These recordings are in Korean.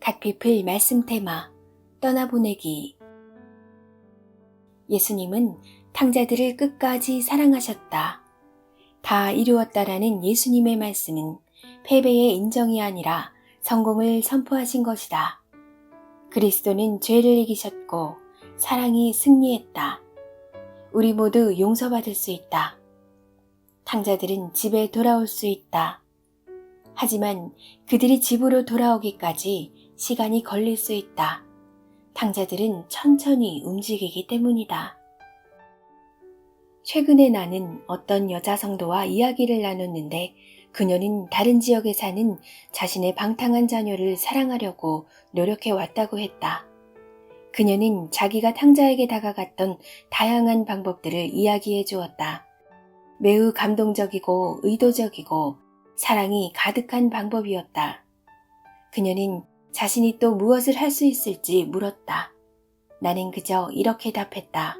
갓피플 말씀 테마 떠나보내기 예수님은 탕자들을 끝까지 사랑하셨다. 다 이루었다라는 예수님의 말씀은 패배의 인정이 아니라 성공을 선포하신 것이다. 그리스도는 죄를 이기셨고 사랑이 승리했다. 우리 모두 용서받을 수 있다. 탕자들은 집에 돌아올 수 있다. 하지만 그들이 집으로 돌아오기까지 시간이 걸릴 수 있다. 탕자들은 천천히 움직이기 때문이다. 최근에 나는 어떤 여자 성도와 이야기를 나눴는데 그녀는 다른 지역에 사는 자신의 방탕한 자녀를 사랑하려고 노력해 왔다고 했다. 그녀는 자기가 탕자에게 다가갔던 다양한 방법들을 이야기해 주었다. 매우 감동적이고 의도적이고 사랑이 가득한 방법이었다. 그녀는 자신이 또 무엇을 할 수 있을지 물었다. 나는 그저 이렇게 답했다.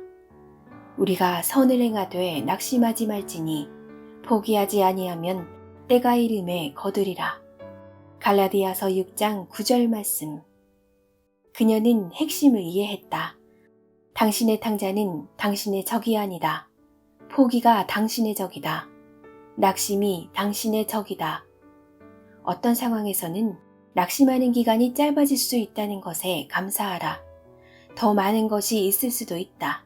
우리가 선을 행하되 낙심하지 말지니 포기하지 아니하면 때가 이름에 거두리라. 갈라디아서 6장 9절 말씀. 그녀는 핵심을 이해했다. 당신의 탕자는 당신의 적이 아니다. 포기가 당신의 적이다. 낙심이 당신의 적이다. 어떤 상황에서는 낙심하는 기간이 짧아질 수 있다는 것에 감사하라. 더 많은 것이 있을 수도 있다.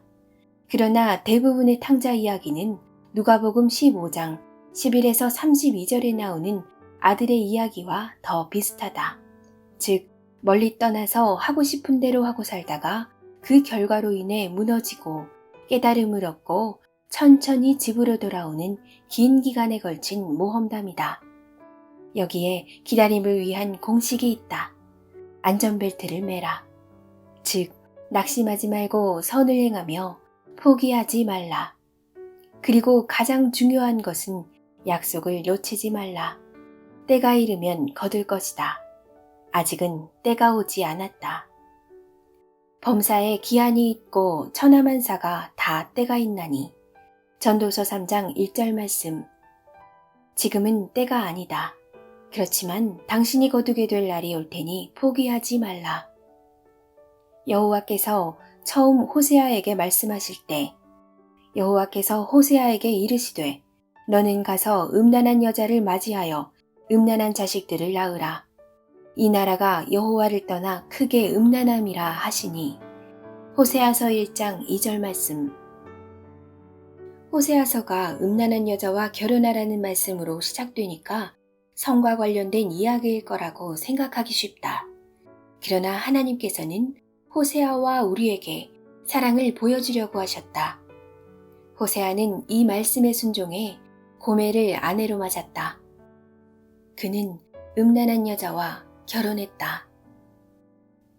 그러나 대부분의 탕자 이야기는 누가복음 15장 11에서 32절에 나오는 아들의 이야기와 더 비슷하다. 즉, 멀리 떠나서 하고 싶은 대로 하고 살다가 그 결과로 인해 무너지고 깨달음을 얻고 천천히 집으로 돌아오는 긴 기간에 걸친 모험담이다. 여기에 기다림을 위한 공식이 있다. 안전벨트를 매라. 즉, 낙심하지 말고 선을 행하며 포기하지 말라. 그리고 가장 중요한 것은 약속을 놓치지 말라. 때가 이르면 거둘 것이다. 아직은 때가 오지 않았다. 범사에 기한이 있고 천하만사가 다 때가 있나니. 전도서 3장 1절 말씀. 지금은 때가 아니다. 그렇지만 당신이 거두게 될 날이 올 테니 포기하지 말라. 여호와께서 처음 호세아에게 말씀하실 때 여호와께서 호세아에게 이르시되 너는 가서 음란한 여자를 맞이하여 음란한 자식들을 낳으라. 이 나라가 여호와를 떠나 크게 음란함이라 하시니 호세아서 1장 2절 말씀 호세아서가 음란한 여자와 결혼하라는 말씀으로 시작되니까 성과 관련된 이야기일 거라고 생각하기 쉽다. 그러나 하나님께서는 호세아와 우리에게 사랑을 보여주려고 하셨다. 호세아는 이 말씀에 순종해 고매를 아내로 맞았다. 그는 음란한 여자와 결혼했다.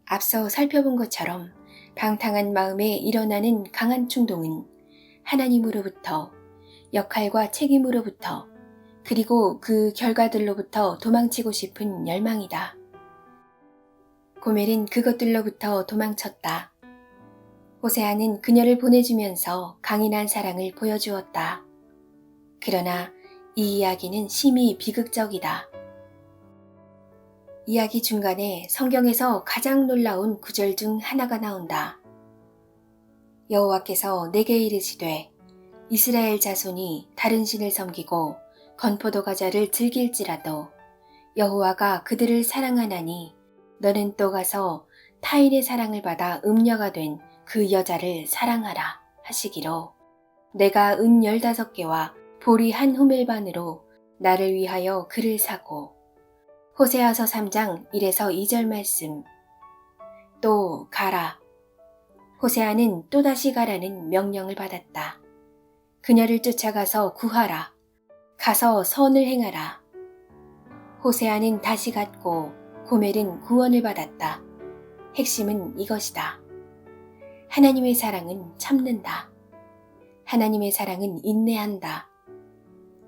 앞서 살펴본 것처럼 방탕한 마음에 일어나는 강한 충동은 하나님으로부터 역할과 책임으로부터 그리고 그 결과들로부터 도망치고 싶은 열망이다. 고멜은 그것들로부터 도망쳤다. 호세아는 그녀를 보내주면서 강인한 사랑을 보여주었다. 그러나 이 이야기는 심히 비극적이다. 이야기 중간에 성경에서 가장 놀라운 구절 중 하나가 나온다. 여호와께서 내게 이르시되 이스라엘 자손이 다른 신을 섬기고 건포도 과자를 즐길지라도 여호와가 그들을 사랑하나니 너는 또 가서 타인의 사랑을 받아 음녀가 된 그 여자를 사랑하라 하시기로 내가 은 열다섯 개와 보리 한 후멜반으로 나를 위하여 그를 사고 호세아서 3장 1에서 2절 말씀 또 가라 호세아는 또다시 가라는 명령을 받았다. 그녀를 쫓아가서 구하라. 가서 선을 행하라. 호세아는 다시 갔고 고멜은 구원을 받았다. 핵심은 이것이다. 하나님의 사랑은 참는다. 하나님의 사랑은 인내한다.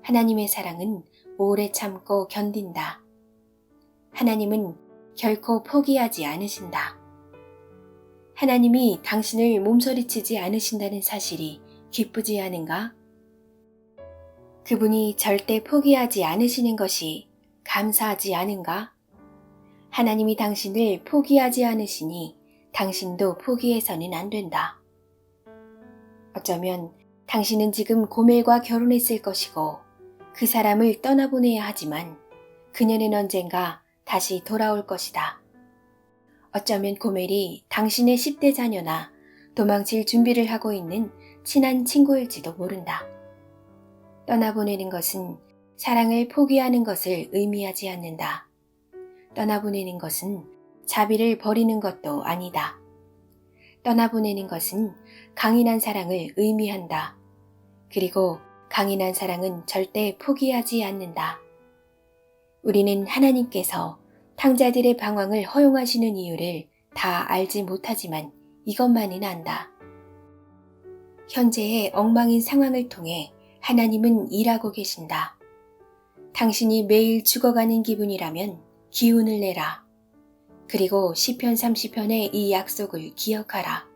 하나님의 사랑은 오래 참고 견딘다. 하나님은 결코 포기하지 않으신다. 하나님이 당신을 몸서리치지 않으신다는 사실이 기쁘지 않은가? 그분이 절대 포기하지 않으시는 것이 감사하지 않은가? 하나님이 당신을 포기하지 않으시니 당신도 포기해서는 안 된다. 어쩌면 당신은 지금 고멜과 결혼했을 것이고 그 사람을 떠나보내야 하지만 그녀는 언젠가 다시 돌아올 것이다. 어쩌면 고멜이 당신의 10대 자녀나 도망칠 준비를 하고 있는 친한 친구일지도 모른다. 떠나보내는 것은 사랑을 포기하는 것을 의미하지 않는다. 떠나보내는 것은 자비를 버리는 것도 아니다. 떠나보내는 것은 강인한 사랑을 의미한다. 그리고 강인한 사랑은 절대 포기하지 않는다. 우리는 하나님께서 탕자들의 방황을 허용하시는 이유를 다 알지 못하지만 이것만은 안다. 현재의 엉망인 상황을 통해 하나님은 일하고 계신다. 당신이 매일 죽어가는 기분이라면 기운을 내라. 그리고 시편 30편의 이 약속을 기억하라.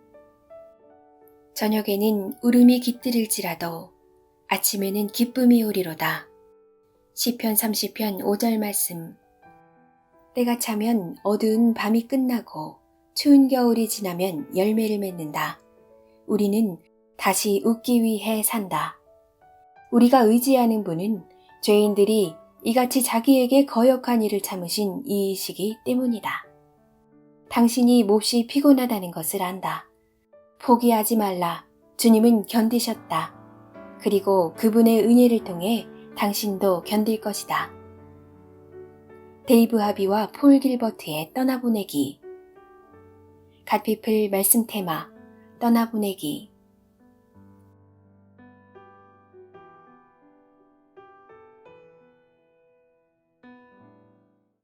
저녁에는 울음이 깃들일지라도 아침에는 기쁨이 오리로다. 시편 30편 5절 말씀. 때가 차면 어두운 밤이 끝나고 추운 겨울이 지나면 열매를 맺는다. 우리는 다시 웃기 위해 산다. 우리가 의지하는 분은 죄인들이 이같이 자기에게 거역한 일을 참으신 이이시기 때문이다. 당신이 몹시 피곤하다는 것을 안다. 포기하지 말라. 주님은 견디셨다. 그리고 그분의 은혜를 통해 당신도 견딜 것이다. 데이브 하비와 폴 길버트의 떠나보내기 갓피플 말씀 테마 떠나보내기